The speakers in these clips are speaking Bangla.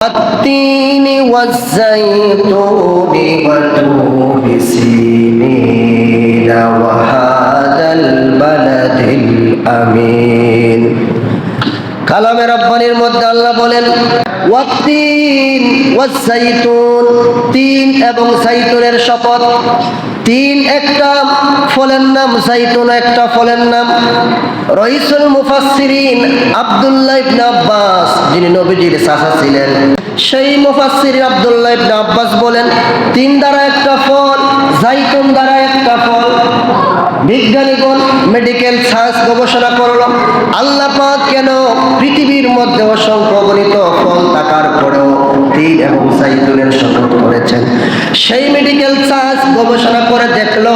والتين والزيتون وطور سينين وهذا البلد الأمين কালামে রব্বানির মধ্যে আল্লাহ বলেন ওয়াতিন ওয়াসাইতুন তিন এবং সাইতুনের শপথ তিন একটা ফলের নাম সাইতুন একটা ফলের নাম রইসুল মুফাসসিরিন আব্দুল্লাহ ইবনে আব্বাস, যিনি নবীজির চাচা ছিলেন। সেই মুফাসসির আব্দুল্লাহ ইবনে আব্বাস বলেন, তিন দ্বারা একটা ফল, জাইতুন দ্বারা একটা ফল। বিজ্ঞানীগণ মেডিকেল সায়েন্স গবেষণা করল, আল্লাহ পাক কেন পৃথিবীর মধ্যে অসংখ্য গণিত ফল থাকার পরেও তিন এবং সাইতুনের শপথ করেছেন? সেই মেডিকেল সায়েন্স গবেষণা করে দেখল,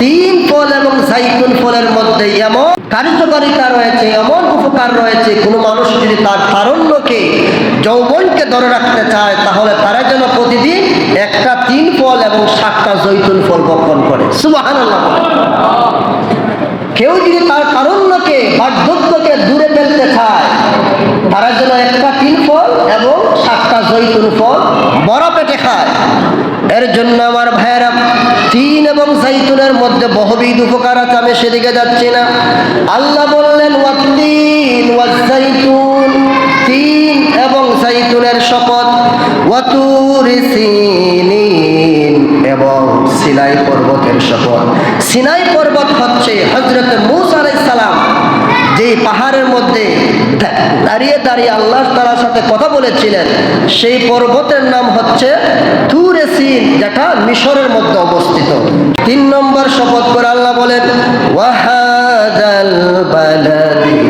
তিন ফল এবং সাইতুন ফলের মধ্যে এমন কার্যকারিতা রয়েছে, এমন উপকার রয়েছে, কোনো মানুষ যদি তার তারণ্যকে যৌবনকে ধরে রাখতে চায়, তাহলে তারা যেন প্রতিদিন একটা তিন ফল এবং সাতটা জৈতুন ফল বপন করে। সুবাহান কেউ যদি তার তারণ্যকে বার্ধক্যকে দূরে ফেলতে চায়, তারা যেন একটা তিন ফল এবং সাতটা জৈতুন ফল বড় পেটে খায়। এর জন্য আমার ভাইয়েরা তিন এবং জাইতুনের মধ্যে বহুবিধ উপকার আছে, আমি সেদিকে যাচ্ছি না। আল্লাহ বললেন ওয়াতিন ওয়াজাইতুন তিন এবং জাইতুনের শপথ, ওয়াতুরি সিনিন এবং সিনাই পর্বতের শপথ। সিনাই পর্বত হচ্ছে হজরত মুসা আলাইহিস সালাম, যেই পাহাড়ের মধ্যে দাঁড়িয়ে দাঁড়িয়ে আল্লাহ তালার সাথে কথা বলেছিলেন। সেই পর্বতের নাম হচ্ছে তুরে সিন, যেটা মিশরের মধ্যে অবস্থিত। তিন নম্বর শপথ করে আল্লাহ বলেন, ওয়াহাদাল বালাদি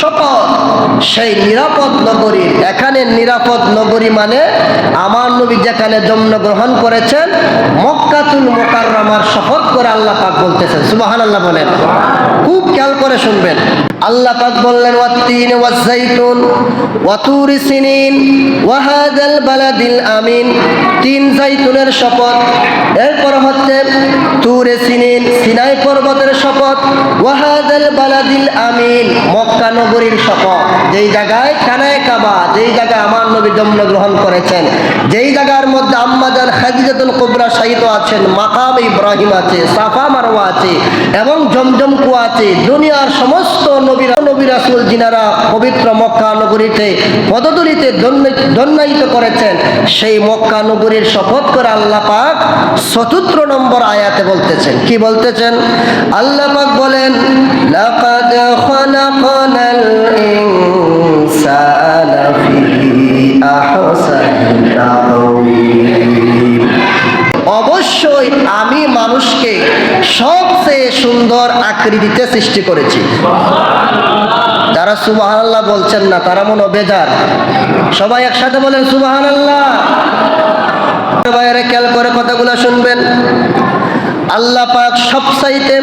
শপথ, সেই এখানে নিরাপদ নগরী মানে আমার নবী যেখানে জন্মগ্রহণ করেছেন, মক্কাতুল মোকাররমার শপথ করে আল্লাহ পাক বলতেছেন। সুবাহান আল্লাহ বলেন। খুব খেয়াল করে শুনবেন। আল্লাহ পাক বললেন, ওয়াত্তিন ওয়াজাইতুন ওয়াতুর সিনিন, ওয়াহাদাল বালাদিল আমিন। তিন জাইতুনের শপথ। এরপর হচ্ছে তুরে সিনিন, সিনাই পর্বতের শপথ। ওয়াহাদাল বালাদিল আমিন, মক্কা নগরীর শপথ। যেই জায়গায় কানায় কাবা, যেই জায়গায় আমার নবী জন্মগ্রহণ করেছেন। যেই জায়গার মধ্যে আম্মাজান খাদিজাতুল কুবরা শাহিদ আছেন, মাকাম ইব্রাহিম আছে, সাফা মারওয়া আছে, এবং জমজম কুয়া আছে, দুনিয়ার সমস্ত নবীরা, নবী রাসূল যিনারা পবিত্র মক্কা নগরীতে পদদলিতে দন্যায়িত করেছেন, সেই মক্কা নগরীর শপথ করে আল্লাহ পাক চতুর্থ নম্বর আয়াতে বলতেছেন। কি বলতেছেন? আল্লাহ পাক বলেন, লাকাদ অবশ্যই আমি মানুষকে সবচেয়ে সুন্দর আকৃতিতে সৃষ্টি করেছি। যারা সুবাহ বলছেন না, তারা মনে বেজার। সবাই একসাথে বলেন সুবাহ আল্লাহ বাইরে খেয়াল করে কথাগুলো শুনবেন। আল্লাহ পাক সবসাইতে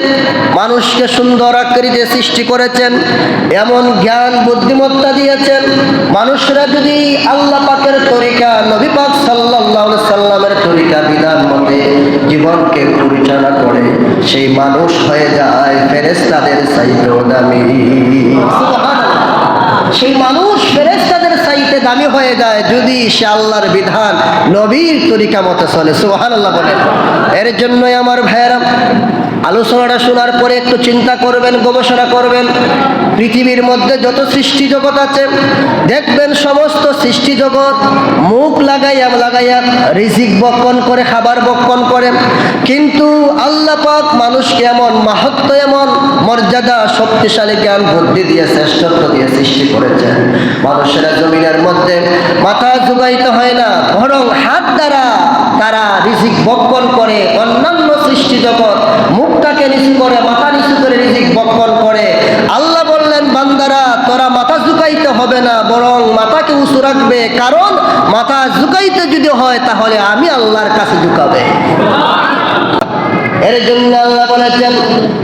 মানুষকে সুন্দর আকৃতি সৃষ্টি করেছেন, এমন জ্ঞান, বুদ্ধিমত্তা দিয়েছেন। মানুষরা যদি আল্লাহ পাকের তরিকা নবী পাক সাল্লাল্লাহু আলাইহি বিধান মতে জীবনকে পরিচালনা করে, সেই মানুষ হয়ে যায় ফেরেস্তাদের চাইতেও দামি। সেই মানুষ ফেরেস্তাদের সাইতে দামি হয়ে যায় যদি সে আল্লাহর বিধান নবীর তরিকা মতে চলে। সুবহানাল্লাহ বলেন। এর জন্যই আমার ভাইয়েরা আলোচনাটা শোনার পরে একটু চিন্তা করবেন, গবেষণা করবেন। পৃথিবীর মধ্যে যত সৃষ্টি জগৎ আছে, দেখবেন সমস্ত সৃষ্টি জগৎ মুখ লাগাইয়া লাগাইয়া রিজিক বক্ষণ করে, খাবার বক্ষণ করে। কিন্তু আল্লাহ পাক মানুষকে এমন, মাহাত্ম এমন, মর্যাদা, শক্তিশালী জ্ঞান, বুদ্ধি দিয়ে শ্রেষ্ঠত্ব দিয়ে সৃষ্টি করেছেন। মানুষেরা জমিনের মধ্যে মাথা জুগাইতে হয় না, বরং হাত দ্বারা তারা রিজিক বক্ষণ করে। অন্যান্য সৃষ্টি জগৎ মুখটাকে নিচু করে, মাথা নিচু করে রিজিক বক্ষণ করে। আল্লাহ বললেন, বান্দারা, তোরা মাথা ঝুঁকাইতে হবে না, বরং মাথাকে উঁচু রাখবে। কারণ মাথা ঝুঁকাইতে যদি হয়, তাহলে আমি আল্লাহর কাছে ঝুঁকাবে। এর জন্য আল্লাহ বলেছেন,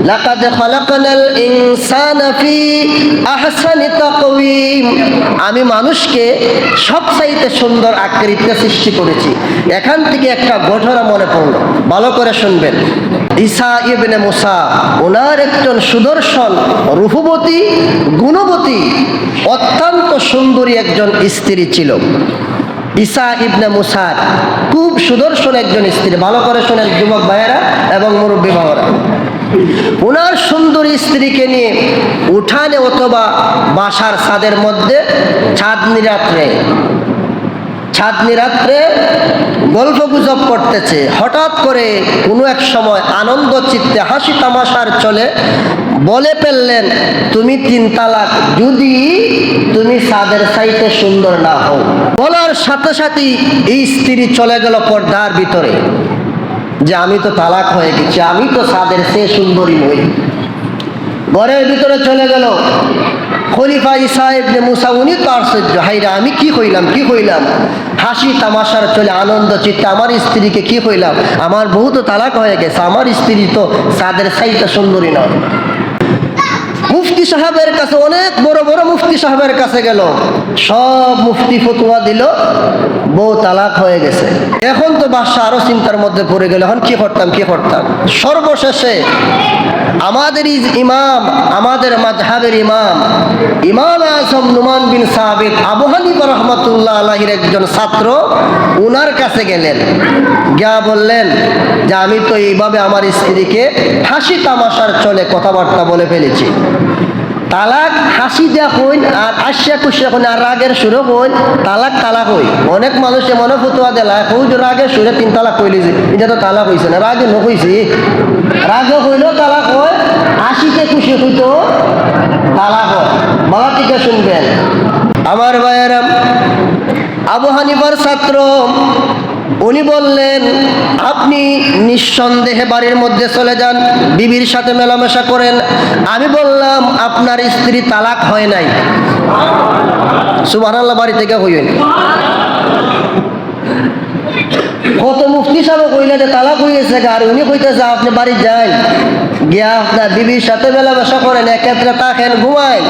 লাকাদ খালাকানাল ইনসানা ফি আহসানি তাকওয়িম। আমি মানুষকে সবচাইতে সুন্দর আকৃতিতে সৃষ্টি করেছি। এখান থেকে একটা ঘটনা মনে পড়ল। ভালো করে শুনবেন। ঈসা ইবনে মুসা, ওনার একজন সুদর্শন রূপবতী গুণবতী, অত্যন্ত সুন্দরী একজন স্ত্রী ছিল। ঈসা ইবনে মুসার খুব সুদর্শন একজন স্ত্রী, ভালো করে শোনেন যুবক ভাইয়েরা এবং মুরব্বী বাবারা ওনার সুন্দরী স্ত্রীকে নিয়ে উঠানে অথবা বাসার ছাদের মধ্যে ছাদ রাত্রে ছাদনি রাত্রে গল্প গুজব করতেছে। হঠাৎ করে কোনো এক সময় আনন্দ চিত্তে হাসি তামাশার চলে বলে ফেললেন, তুমি তিন তালাক, যদি তুমি সাদের সাইতে সুন্দর না হও। বলার সাথে সাথেই এই স্ত্রী চলে গেল পর্দার ভিতরে। যে আমি তো তালাক হয়ে গেছি, আমি তো সাদের সে সুন্দরী নই। ঘরের ভিতরে চলে গেল। খলিফা ইসাহেব যে মুসা, উনি তো আশ্চর্য। হাইরা আমি কি হইলাম কি হইলাম? হাসি, তামাশার চলে, আনন্দ, চিত্তে, আমার স্ত্রীকে কি হইলাম? আমার বউ তো তালাক হয়ে গেছে, আমার স্ত্রী তো সাদের সাইতে সুন্দরী নয়। মুফতি সাহেবের কাছে, অনেক বড় বড় মুফতি সাহেবের কাছে গেল। সব মুফতি ফতুয়া দিল। বউ তালাক হয়ে গেছে। এখন তো বাদশাহ আরও চিন্তার মধ্যে পড়ে গেল, এখন কি করতাম কি করতাম? সর্বশেষে আমাদের ইমাম, আমাদের মাঝহাবের ইমাম ইমাম আজম নুমান বিন সাহাবিদ আবু হানিফা রহমতুল্লাহ আলাহির একজন ছাত্র, উনার কাছে গেলেন। গিয়া বললেন যে, আমি তো এইভাবে আমার স্ত্রীকে হাসি তামাশার চলে কথাবার্তা বলে ফেলেছি। তালাক, হাসি যা হইন আর আশা খুশি হইন আর রাগের সুরে হইন তালাক তালাক হই। অনেক মানুষে মনে ফতুয়া দেলা কৌ যে রাগের সুরে তিন তালাক কইলি যে, এটা তো তালাক হইছে না, রাগে নকইছি রাগে হইলেও তালাক হয়, হাসিতে খুশি হইতো তালাক হয়। বাবা থেকে শুনবেন। আমার ভাইয়েরা, আবু হানিফার ছাত্র উনি বললেন, আপনি নিঃসন্দেহে বাড়ির মধ্যে চলে যান, বিবির সাথে মেলামেশা করেন। আমি বললাম, আপনার স্ত্রী তালাক হয় নাই। সুবাহ বাড়ি থেকে হইন কত মুফতি সাহেব কইলে যে তালাক হইয়েছে আর উনি কইতেছে, আপনি বাড়ি যান, গিয়া আপনার বিবির সাথে মেলামেশা করেন, এক্ষেত্রে তাকেন ঘুমায়।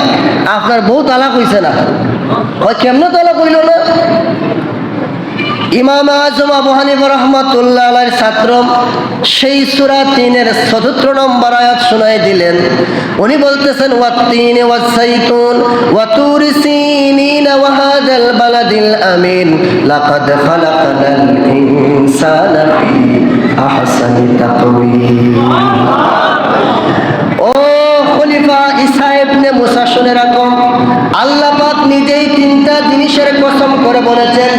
আপনার বউ তালাক হইছে না। কেমনে তালাক হইল না? ইমাম আজম আবু হানিফ রহমতুল্লাহ ছাত্র সেই সূরা তিনের চতুর্থ নম্বর আয়াত শোনাই দিলেন। উনি বলতেছেন ওয়াতুর সিনিন বালাদিল আমিন, লাকাদ খালাকনাল ইনসানা ফি আহসানি তাকওয়িম। ও খলিফা ইবনে মুসা, শুনে রাখো, আল্লাহ পাক নিজেই তিনটা জিনিসের কসম করে বলেছেন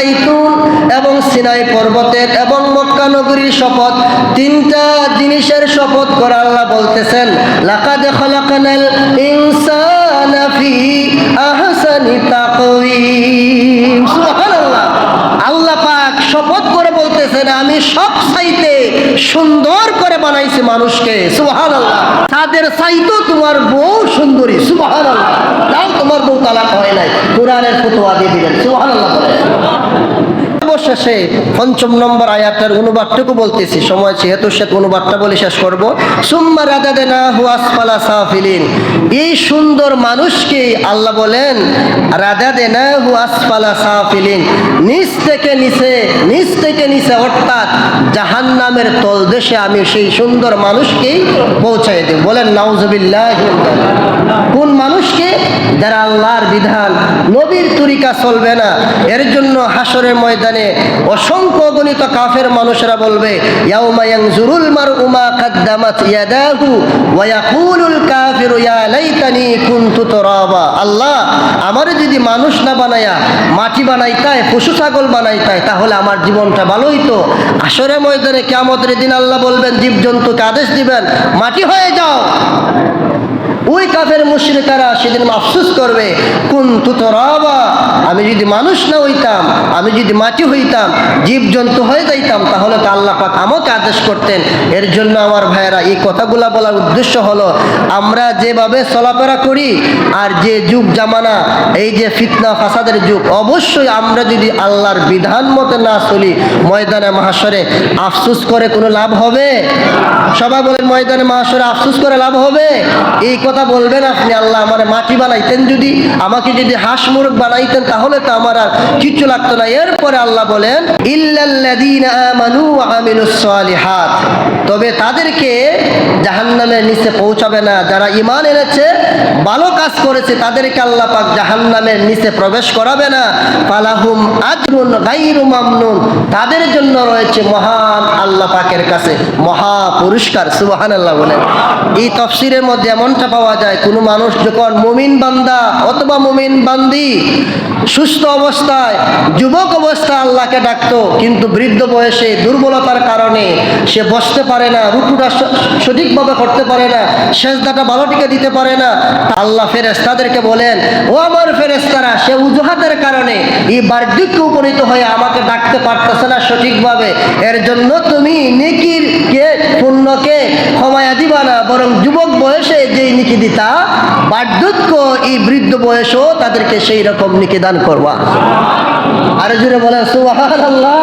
জাইতুন এবং সিনাই পর্বতের এবং মক্কা নগরীর শপথ, তিনটা জিনিসের শপথ করে আল্লাহ বলতেছেন, লাকাদ খালাকানাল ইনসানা আহসানি তাকওয়িম। সুবহানাল্লাহ। আল্লাহ পাক শপথ করে বলতেছেন, আমি সব চাইতে সুন্দর বানাইছি মানুষকে সুবহান আল্লাহ তাদের চাইতো তোমার বউ সুন্দরী সুবহান আল্লাহ তাও তোমার বউ তালাক হয় নাই। কোরআনের ফতোয়া দিয়ে দিলেন সুবহান আল্লাহ অবশেষে পঞ্চম নম্বর আয়াতের অনুবাদটুকু বলতেছি। সময় যেহেতু, সে অনুবাদটা বলে শেষ করব। সুম্মা এই সুন্দর মানুষকে আল্লাহ বলেন নিচ থেকে নিচে, নিচ থেকে নিচে অর্থাৎ জাহান নামের তলদেশে আমি সেই সুন্দর মানুষকেই পৌঁছাই দেব। বলেন নাউজবিল্লাহ কোন মানুষকে? যারা আল্লাহর বিধান, নবীর তরিকা চলবে না। এর জন্য হাসরের ময়দানে অসংখ্য গণিত কাফের মানুষেরা বলবে, ইয়াউমা ইয়ানজুরুল মারউ মা কাদ্দামাত ইয়াদাহু ওয়া কাফিরু, ইয়া লাইতানি কুনতু তুরাবা। আল্লাহ, আমারে যদি মানুষ না বানায়া, মাটি বানাইতায়, পশু ছাগল বানাইতায়, তাহলে আমার জীবনটা ভালো হইতো আসরে ময়দানে কিয়ামতের দিন আল্লাহ বলবেন, জীবজন্তুকে আদেশ দিবেন, মাটি হয়ে যাও। ওই কাফের মুশরিকারা সেদিন আফসুস করবে কোন তুতরাবা আমি যদি মানুষ না হইতাম, আমি যদি মাটি হইতাম, জীবজন্তু হয়ে যাইতাম, তাহলে তো আল্লাহ পাক আমাকে আদেশ করতেন। এর জন্য আমার ভাইয়েরা, এই কথাগুলা বলার উদ্দেশ্য হলো, আমরা যেভাবে চলাফেরা করি, আর যে যুগ জামানা, এই যে ফিতনা ফাসাদের যুগ, অবশ্যই আমরা যদি আল্লাহর বিধান মতে না চলি, ময়দানে, মহাশরে আফসুস করে কোনো লাভ হবে? সবাই বলেন, ময়দানে, মহাশরে আফসুস করে লাভ হবে? এই কথা বলবেন আপনি, আল্লাহ আমার মাটি বানাইতেন যদি, আমাকে যদি হাঁস মুরগ বানাইতেন, তাহলে তো আমার আর কিচ্ছু লাগতো না। এরপরে আল্লাহ বলেন তবে তাদেরকে জাহান্নামের নিচে পৌঁছাবে না। যারা ঈমান এনেছে, ভালো কাজ করেছে, তাদেরকে আল্লাহ পাক জাহান্নামের নিচে প্রবেশ করাবে না। মামনুন। তাদের জন্য রয়েছে মহান আল্লাহ পাকের কাছে মহা পুরস্কার। সুবহানাল্লাহ বলেন। এই তফসিরের মধ্যে এমনটা পাওয়া যায়। কোনো মানুষ যখন মুমিন বান্দা অথবা মুমিন বান্দি সুস্থ অবস্থায়, যুবক অবস্থায় আল্লাহকে ডাকতো, কিন্তু বৃদ্ধ বয়সে দুর্বলতার কারণে সে বসতে পারে না রুকুটা সঠিকভাবে করতে পারে না, সেজদাটা ভালোটিকে দিতে পারে না। আল্লাহ ফেরেস তাদেরকে বলেন, ও আমার ফেরেস্তারা সে উজুহাতের কারণে এই বার্ধক্যে উপনীত হয়ে আমাকে ডাকতে পারতেছে না সঠিকভাবে। এর জন্য তুমি নেকির কে, পুণ্যকে ক্ষমায়া দিবা না, বরং যুবক বয়সে যেই নিকি দিতা, বার্ধক্য এই বৃদ্ধ বয়সও তাদেরকে সেই রকম নিকি দান করবা। আরে জুড়ে বলে সুবাহ আল্লাহ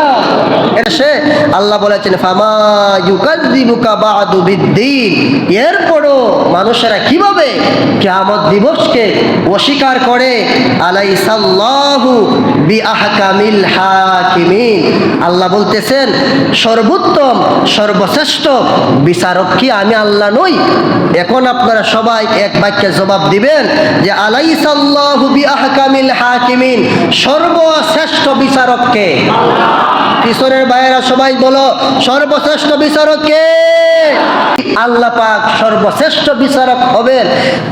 আল্লাহ বলেছেন এরপরও মানুষেরা কীভাবে দিবসকে অস্বীকার করে? আল্লাহ বলতেছেন, সর্বোত্তম, সর্বশ্রেষ্ঠ বিচারক কি আমি আল্লাহ নই? এখন আপনারা সবাই এক বাক্যে জবাব দিবেন যে, আলাইসাল্লাহু বিআহকামিল হাকিমিন। সর্বশ্রেষ্ঠ বিচারককে কিশোরের ভাইয়েরা সবাই বলো সর্বশ্রেষ্ঠ বিচারক কে? আল্লাহ পাক সর্বশ্রেষ্ঠ বিচারক হবেন।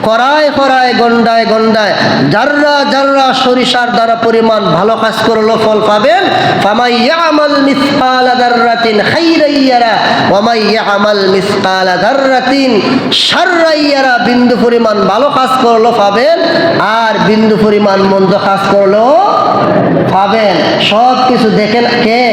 করায় করায়, গন্ডায় গন্ডায়, যাররা যাররা সরিষার দ্বারা পরিমাণ ভালো কাজ করল ফল পাবেন, ফামাই ইয়ামাল মিসকালা দাররাতিন মিসকালা দাররাতিন বিন্দু পরিমাণ ভালো কাজ করল পাবেন আর বিন্দু পরিমাণ মন্দ কাজ করল পাবেন। সব কিছু দেখেন কে?